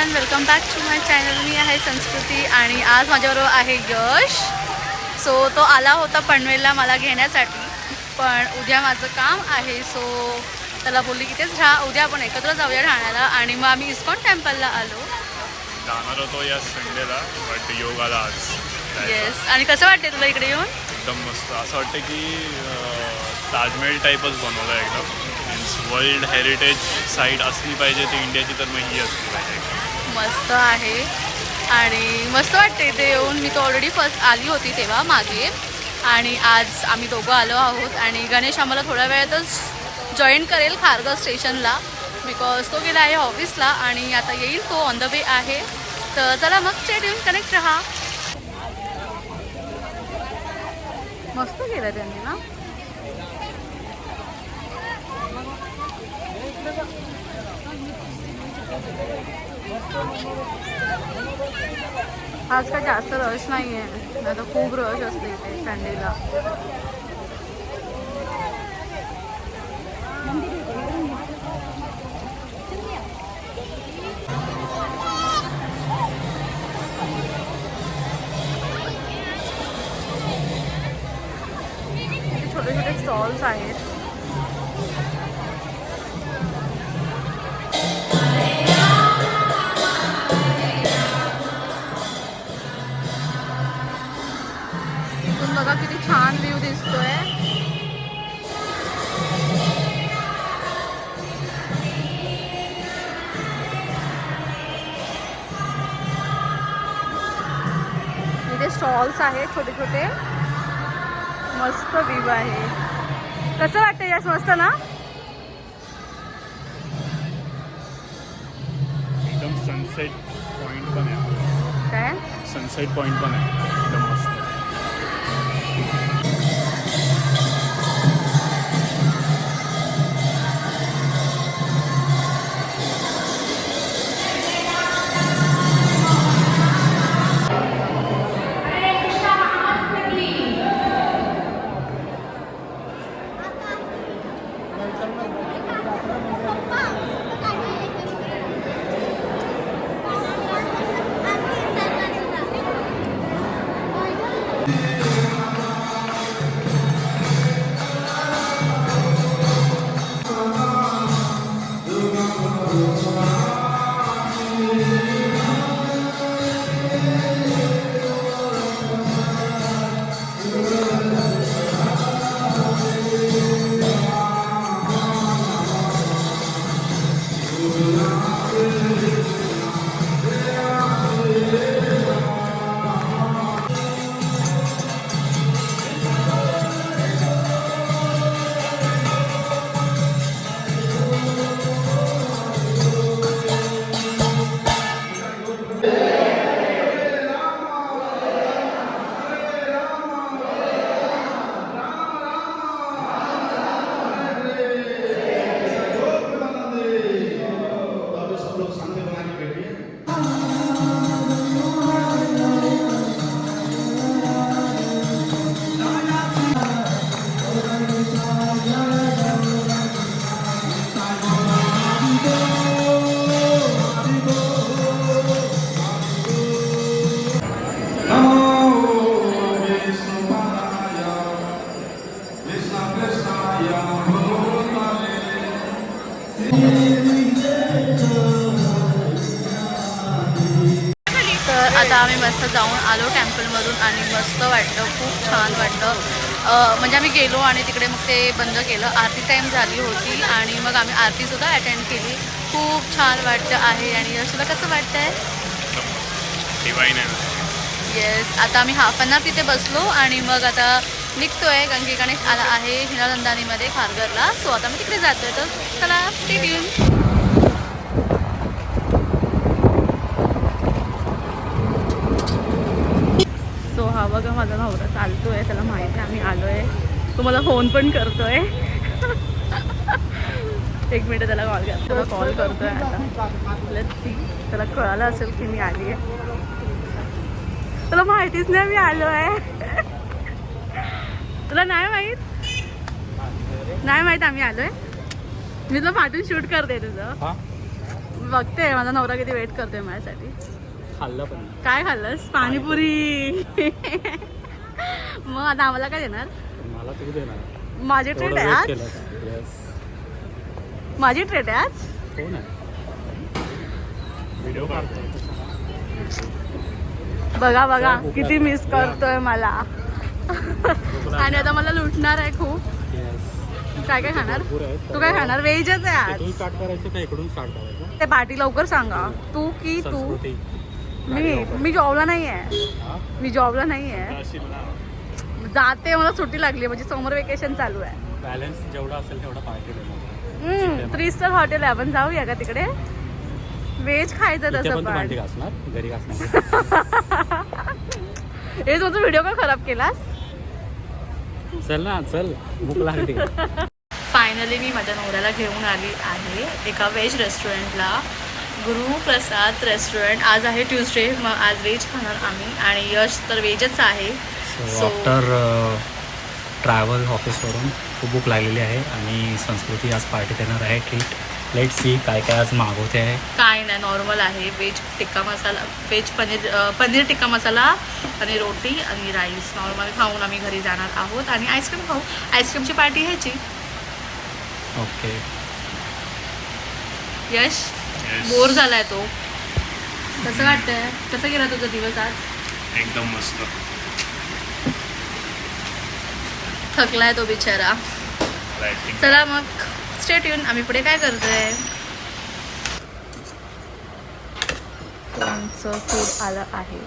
Everyone welcome back to my channel मी आहे संस्कृती आणि आज माझ्याबरोबर आहे यश. सो तो आला होता पनवेलला मला घेण्यासाठी पण उद्या माझं काम आहे सो त्याला बोलली की तेच राहा उद्या आपण एकत्र जाऊया ठाण्याला आणि मग आम्ही इस्कॉन टेम्पलला आलो. जाणार होतो या संडेला बट योग आला आज. येस आणि कसं वाटते तुला इकडे येऊन? एकदम मस्त. असं वाटतं की ताजमहल टाईपच बनवलं आहे एकदम. मीन्स वर्ल्ड हेरिटेज साईट असली पाहिजे ती इंडियाची तर मग ही असली पाहिजे. मस्त आहे. आणि मस्त वाटते इथे येऊन. मी तो ऑलरेडी फर्स्ट आली होती तेव्हा मागे. आणि आज आम्ही दोघं आलो आहोत. आणि गणेश आम्हाला थोड्या वेळातच जॉईन करेल खारघर स्टेशनला बिकॉज तो गेला आहे ऑफिसला आणि आता येईल तो ऑन द वे आहे. तर चला मग स्टेट येऊन कनेक्ट राहा. मस्त केलं त्यांनी ना? आज काय जास्त रश नाही आहे आता खूप रश असते इथे संडेला छोटे छोटे स्टॉल्स आहेत. स्टॉल्स आहेत छोटे छोटे मस्त व्ह्यू आहे. कसं वाटतं यास मस्त ना? एकदम सनसेट पॉईंट पण आहे. काय? सनसेट पॉईंट पण आहे. एकदम आम्ही मस्त जाऊन आलो टेम्पलमधून आणि मस्त वाटलं खूप छान वाटलं. म्हणजे आम्ही गेलो आणि तिकडे मग ते बंद केलं. आरती टाईम झाली होती आणि मग आम्ही आरतीसुद्धा अटेंड केली. खूप छान वाटतं आहे आणि तुला कसं डिवाईन आहे. येस आता आम्ही हाफ अन तिथे बसलो आणि मग आता निघतोय. कारण की गणेश आला आहे हिनानंदानीमध्ये खारघरला. सो आता मी तिकडे जातोय. तर चला स्टेट बघा माझा नवरा चालतोय त्याला माहिती आहे आम्ही आलोय. तो मला फोन पण करतोय. एक मिनिट त्याला कॉल कर त्याला कॉल करतोय आता. Let's see. त्याला कळालं असेल की मी आली आहे. तुला माहितीच नाही मी आलो आहे तुला नाही माहीत? नाही माहीत आम्ही आलोय. मी तुला पाठवून शूट करते तुझं. बघते माझा नवरा किती वेट करतोय माझ्यासाठी. खाल्लं पण काय खाल्लंस? पाणीपुरी. मग आता आम्हाला काय देणार? मला तू देणार. माझी ट्रेट आहे आज. माझी ट्रेट आहे आज? कोण आहे? व्हिडिओ काढतो बघा बघा किती. मिस करतोय मला. आणि आता मला लुटणार आहे खूप. काय काय खाणार? भरपूर आहेत. तू काय खाणार? व्हेजच आहे आज. इथून स्टार्ट करायचं का इकडून स्टार्ट करायचं? ते पार्टी लवकर सांगा. तू की तू? संस्कृती. मी मी जॉबला नाही आहे? मी जॉबला नाही आहे. जाते मला सुट्टी लागली. म्हणजे समोर वेकेशन चालू आहे. बॅलन्स जेवढा असेल तेवढा थ्री स्टार हॉटेल आहे आपण जाऊया का तिकडे? व्हेज खायचं तसं पण घरी हे तुझा व्हिडिओ का खराब केलास? चल ना चल. भूक लागली. फायनली मी माझ्या नवऱ्याला घेऊन आली आहे एका व्हेज रेस्टॉरंटला गुरुप्रसाद रेस्टॉरंट. आज आहे ट्युजडे मग आज व्हेज खाणार आम्ही. आणि यश तर व्हेजच आहे. सो आफ्टर ट्रॅव्हल ऑफिसवरून खूप भूक लागलेली आहे आणि संस्कृती आज पार्टी देणार आहे. ट्रीट लेट सी काय काय आज मागवते. आहे काय नाही नॉर्मल आहे. व्हेज टिक्का मसाला व्हेज पनीर पनीर टिक्का मसाला आणि रोटी आणि राईस नॉर्मल खाऊन आम्ही घरी जाणार आहोत आणि आईस्क्रीम खाऊ. आईस्क्रीमची पार्टी ह्याची. ओके यश. बोर झालाय तो. कसं वाटतंय? कसं गेला तुझा दिवस आज? एकदम मस्त. थकलाय तो बिचारा. चला मग. स्टेट येऊन आम्ही पुढे काय करतोय? आमचं फूड आलं आहे?